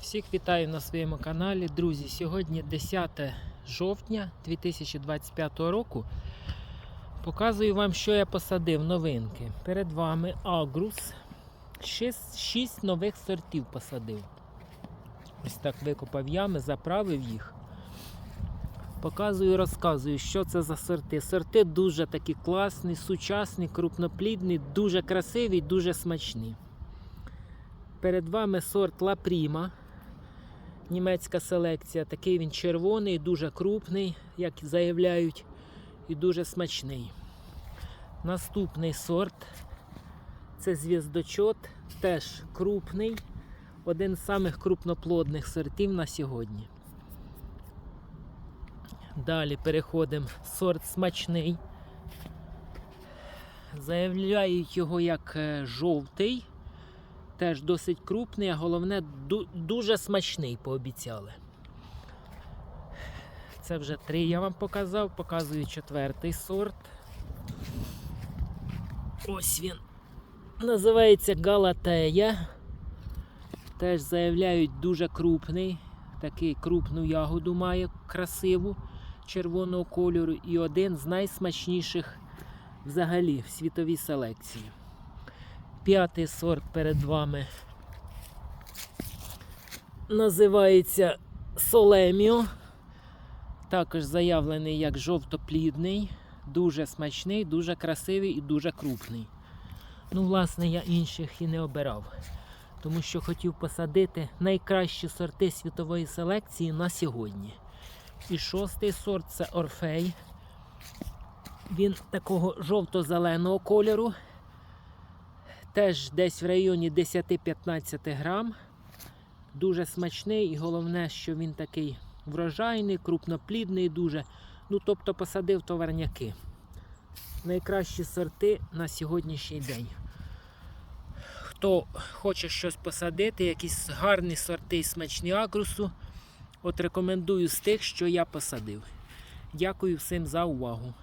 Всіх вітаю на своєму каналі. Друзі, сьогодні 10 жовтня 2025 року. Показую вам, що я посадив новинки. Перед вами Агрус. 6, нових сортів посадив. Ось так викопав ями, заправив їх. Показую, розказую, що це за сорти. Сорти дуже такі класні, сучасні, крупноплідні, дуже красиві, дуже смачні. Перед вами сорт Ла Пріма. Німецька селекція. Такий він червоний, дуже крупний, як заявляють, і дуже смачний. Наступний сорт це звіздочот, теж крупний, один з самих крупноплодних сортів на сьогодні. Далі переходимо сорт смачний. Заявляють його як е, жовтий. Теж досить крупний, а головне ду- дуже смачний, пообіцяли. Це вже три я вам показав, показую четвертий сорт. Ось він. Називається Галатея. Теж заявляють дуже крупний. Такий крупну ягоду має красиву червоного кольору і один з найсмачніших взагалі в світовій селекції. П'ятий сорт перед вами називається Солеміо. Також заявлений як жовтоплідний, дуже смачний, дуже красивий і дуже крупний. Ну, власне, я інших і не обирав, тому що хотів посадити найкращі сорти світової селекції на сьогодні. І шостий сорт це Орфей. Він такого жовто-зеленого кольору. Теж десь в районі 10-15 грам. Дуже смачний і головне, що він такий врожайний, крупноплідний дуже. Ну, тобто посадив товарняки. Найкращі сорти на сьогоднішній день. Хто хоче щось посадити, якісь гарні сорти і смачні агрусу, от рекомендую з тих, що я посадив. Дякую всім за увагу.